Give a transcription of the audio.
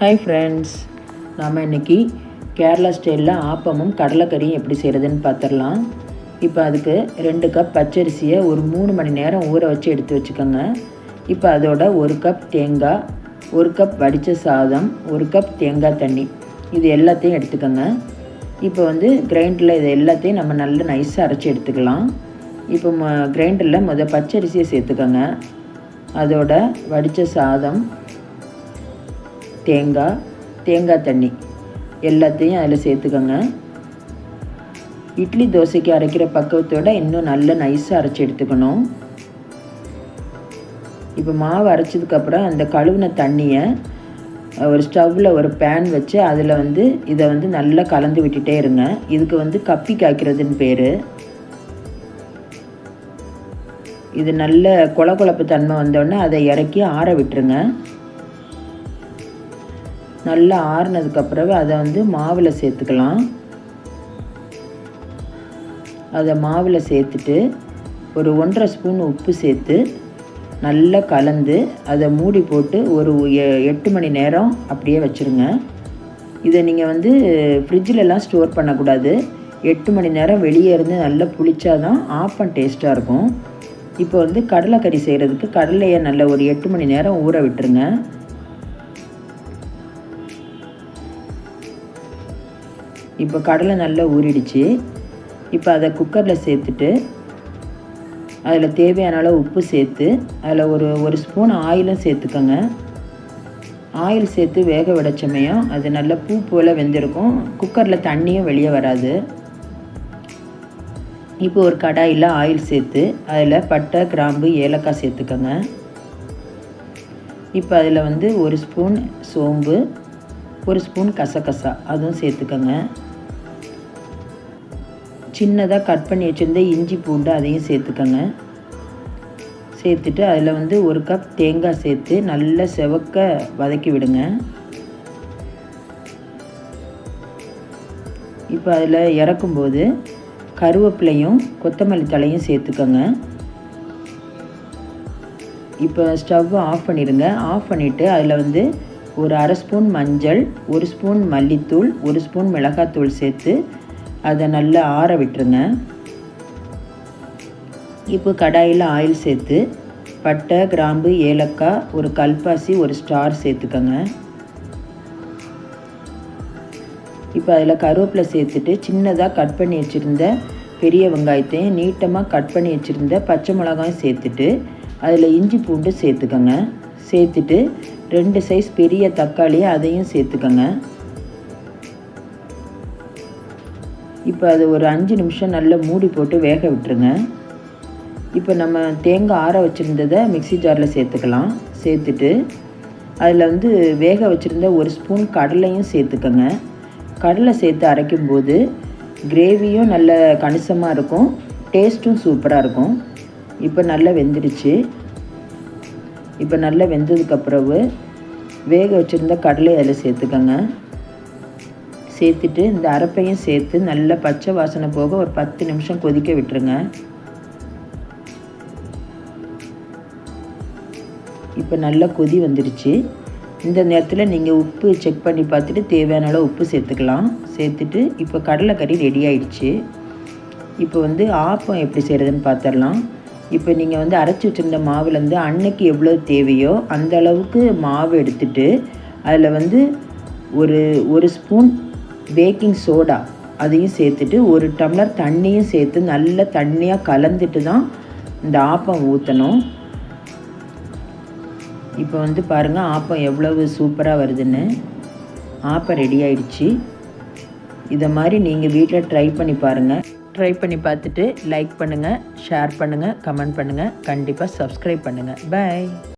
Hi friends நாம் இன்றைக்கி கேரளா ஸ்டைலில் ஆப்பமும் கடலைக்கறியும் எப்படி செய்கிறதுன்னு பார்த்துடலாம் இப்போ அதுக்கு ரெண்டு கப் பச்சரிசியை ஒரு மூணு மணி நேரம் ஊற வச்சு எடுத்து வச்சுக்கோங்க. இப்போ அதோட ஒரு கப் தேங்காய் ஒரு கப் வடித்த சாதம் ஒரு கப் தேங்காய் தண்ணி. இது எல்லாத்தையும் எடுத்துக்கோங்க. இப்போ வந்து கிரைண்டரில் இது எல்லாத்தையும் நம்ம நல்லா நைஸாக அரைச்சி எடுத்துக்கலாம். இப்போ ம கிரைண்டரில் முத பச்சரிசியை சேர்த்துக்கோங்க. அதோட வடித்த சாதம் தேங்காய் தேங்காய் தண்ணி. எல்லாத்தையும் அதில் சேர்த்துக்கோங்க. இட்லி தோசைக்கு அரைக்கிற பக்குவத்தோட இன்னும் நல்ல நைஸாக அரைச்சி எடுத்துக்கணும். இப்போ மாவு அரைச்சதுக்கப்புறம் அந்த கழுவின தண்ணியை ஒரு ஸ்டவ்வில் ஒரு பேன் வச்சு அதில் வந்து இதை வந்து நல்லா கலந்து விட்டுட்டே இருங்க. இதுக்கு வந்து கப்பி காய்க்கிறதுன்னு பேர். இது நல்ல கொல குழப்பு தன்மை வந்தோடனே அதை இறக்கி ஆற விட்டுருங்க. நல்லா ஆறுனதுக்கப்புறம் அதை வந்து மாவில் சேர்த்துக்கலாம் அதை மாவில் சேர்த்துட்டு ஒரு ஒன்றரை ஸ்பூன் உப்பு சேர்த்து நல்லா கலந்து அதை மூடி போட்டு ஒரு எட்டு மணி நேரம் அப்படியே வச்சுருங்க. இதை நீங்கள் வந்து ஃப்ரிட்ஜிலலாம் ஸ்டோர் பண்ணக்கூடாது. எட்டு மணி நேரம் வெளியே இருந்து நல்லா புளிச்சாதான் ஆப்பம் டேஸ்ட்டாக இருக்கும். இப்போ வந்து கடலைக்கறி செய்கிறதுக்கு கடலையை நல்ல ஒரு எட்டு மணி நேரம் ஊற விட்டுருங்க. இப்போ கடலை நல்லா ஊறிடுச்சு. இப்போ அதை குக்கரில் சேர்த்துட்டு அதில் தேவையான அளவு உப்பு சேர்த்து அதில் ஒரு ஒரு ஸ்பூன் ஆயிலும் சேர்த்துக்கோங்க. ஆயில் சேர்த்து வேக விடச்சமையும் அது நல்லா பூ போல் வெந்திருக்கும். குக்கரில் தண்ணியும் வெளியே வராது. இப்போ ஒரு கடாயில் ஆயில் சேர்த்து அதில் பட்டை கிராம்பு ஏலக்காய் சேர்த்துக்கோங்க. இப்போ அதில் வந்து ஒரு ஸ்பூன் சோம்பு ஒரு ஸ்பூன் கசகசா அதுவும் சேர்த்துக்கோங்க. சின்னதாக கட் பண்ணி வச்சுருந்த இஞ்சி பூண்டு அதையும் சேர்த்துக்கோங்க. சேர்த்துட்டு அதில் வந்து ஒரு கப் தேங்காய் சேர்த்து நல்லா செவக்க வதக்கி விடுங்க. இப்போ அதில் இறக்கும்போது கருவேப்பிலையும் கொத்தமல்லி தலையும் சேர்த்துக்கோங்க. இப்போ ஸ்டவ் ஆஃப் பண்ணிடுங்க. ஆஃப் பண்ணிவிட்டு அதில் வந்து ஒரு அரை ஸ்பூன் மஞ்சள் ஒரு ஸ்பூன் மல்லித்தூள் ஒரு ஸ்பூன் மிளகாத்தூள் சேர்த்து அதை நல்லா ஆற விட்டுருங்க. இப்போ கடாயில் ஆயில் சேர்த்து பட்டை கிராம்பு ஏலக்காய் ஒரு கல்பாசி ஒரு ஸ்டார் சேர்த்துக்கோங்க. இப்போ அதில் கருவேப்பிலை சேர்த்துட்டு சின்னதாக கட் பண்ணி வச்சுருந்த பெரிய வெங்காயத்தையும் நீட்டமாக கட் பண்ணி வச்சுருந்த பச்சை மிளகாயும் சேர்த்துட்டு அதில் இஞ்சி பூண்டு சேர்த்துக்கோங்க. சேர்த்துட்டு ரெண்டு சைஸ் பெரிய தக்காளி அதையும் சேர்த்துக்கோங்க. இப்போ அது ஒரு அஞ்சு நிமிஷம் நல்லா மூடி போட்டு வேக விட்டுருங்க. இப்போ நம்ம தேங்காய் ஆற வச்சுருந்ததை மிக்சி ஜாரில் சேர்த்துக்கலாம். சேர்த்துட்டு அதில் வந்து வேக வச்சுருந்த ஒரு ஸ்பூன் கடலையும் சேர்த்துக்கோங்க. கடலை சேர்த்து அரைக்கும்போது கிரேவியும் நல்ல கணிசமாக இருக்கும். டேஸ்ட்டும் சூப்பராக இருக்கும். இப்போ நல்லா வெந்துடுச்சு. இப்போ நல்லா வெந்ததுக்கப்புறவு வேக வச்சுருந்த கடலை அதில் சேர்த்துக்கோங்க. சேர்த்துட்டு இந்த அரைப்பையும் சேர்த்து நல்லா பச்சை வாசனை போக ஒரு பத்து நிமிஷம் கொதிக்க விட்டுருங்க. இப்போ நல்லா கொதி வந்துடுச்சு இந்த நேரத்தில் நீங்கள் உப்பு செக் பண்ணி பார்த்துட்டு தேவையான அளவு உப்பு சேர்த்துக்கலாம். சேர்த்துட்டு இப்போ கடலைக்கறி ரெடி ஆயிடுச்சு. இப்போ வந்து ஆப்பம் எப்படி செய்கிறதுன்னு பார்த்துடலாம். இப்போ நீங்கள் வந்து அரைச்சி வச்சுருந்த மாவுலேருந்து அன்னைக்கு எவ்வளோ தேவையோ அந்த அளவுக்கு மாவு எடுத்துட்டு அதில் வந்து ஒரு ஒரு ஸ்பூன் பேக்கிங் சோடா அதையும் சேர்த்துட்டு ஒரு டம்ளர் தண்ணியும் சேர்த்து நல்ல தண்ணியாக கலந்துட்டு தான் இந்த ஆப்பம் ஊற்றணும் இப்போ வந்து பாருங்கள் ஆப்பம் எவ்வளவு சூப்பராக வருதுன்னு. ஆப்பம் ரெடி ஆயிடுச்சு. இதை மாதிரி நீங்கள் வீட்டில் ட்ரை பண்ணி பாருங்கள் ட்ரை பண்ணி பார்த்துட்டு லைக் பண்ணுங்கள் ஷேர் பண்ணுங்கள் கமெண்ட் பண்ணுங்கள் கண்டிப்பாக சப்ஸ்கிரைப் பண்ணுங்கள் பாய்